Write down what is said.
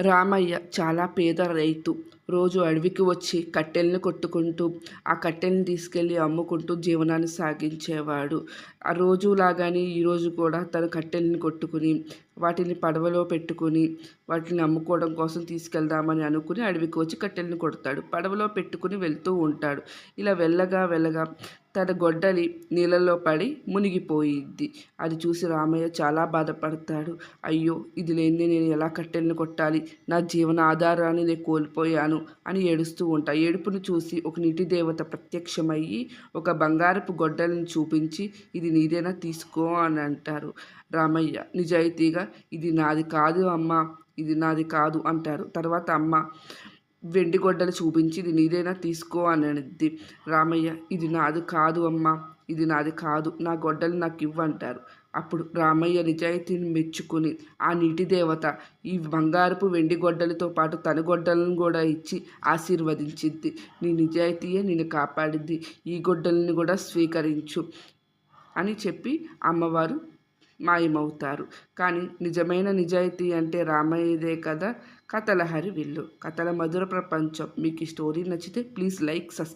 రామయ్య చాలా పేద రైతు. రోజు అడవికి వచ్చి కట్టెల్ని కొట్టుకుంటూ ఆ కట్టెల్ని తీసుకెళ్ళి అమ్ముకుంటూ జీవనాన్ని సాగించేవాడు. ఆ రోజులాగానే ఈరోజు కూడా తను కట్టెల్ని కొట్టుకుని వాటిని పడవలో పెట్టుకుని వాటిని అమ్ముకోవడం కోసం తీసుకెళ్దామని అనుకుని అడవికి వచ్చి కట్టెల్ని కొడతాడు. పడవలో పెట్టుకుని వెళ్తూ ఉంటాడు. ఇలా వెళ్ళగా వెళ్ళగా తన గొడ్డలి నీళ్ళలో పడి మునిగిపోయిద్ది. అది చూసి రామయ్య చాలా బాధపడతాడు. అయ్యో ఇది లేని నేను ఎలా కట్టెల్ని కొట్టాలి? నా జీవన ఆధారాన్ని నేను కోల్పోయాను. అని ఏడుస్తూ ఉంటాయి ఏడుపును చూసి ఒక నీటి దేవత ప్రత్యక్షమయ్యి ఒక బంగారపు గొడ్డలను చూపించి ఇది నీదేనా? తీసుకో అని అంటారు. రామయ్య నిజాయితీగా ఇది నాది కాదు అమ్మ ఇది నాది కాదు అంటారు. తర్వాత అమ్మ వెండి గొడ్డలు చూపించి ఇది నీదేనా తీసుకో అని అనిద్ది. రామయ్య ఇది నాది కాదు అమ్మ ఇది నాది కాదు నా గొడ్డలు నాకు ఇవ్వంటారు అప్పుడు రామయ్య నిజాయితీని మెచ్చుకుని ఆ నీటి దేవత ఈ బంగారపు వెండి గొడ్డలతో పాటు తన గొడ్డలను కూడా ఇచ్చి ఆశీర్వదించిద్ది. నీ నిజాయితీయే నేను కాపాడింది ఈ గొడ్డలను కూడా స్వీకరించు అని చెప్పి అమ్మవారు మాయమవుతారు. కానీ నిజమైన నిజాయితీ అంటే రామయ్యదే కదా? కథల హరి విల్లు కథల మధుర ప్రపంచం. మీకు ఈ స్టోరీ నచ్చితే ప్లీజ్ లైక్ సబ్స్క్రైబ్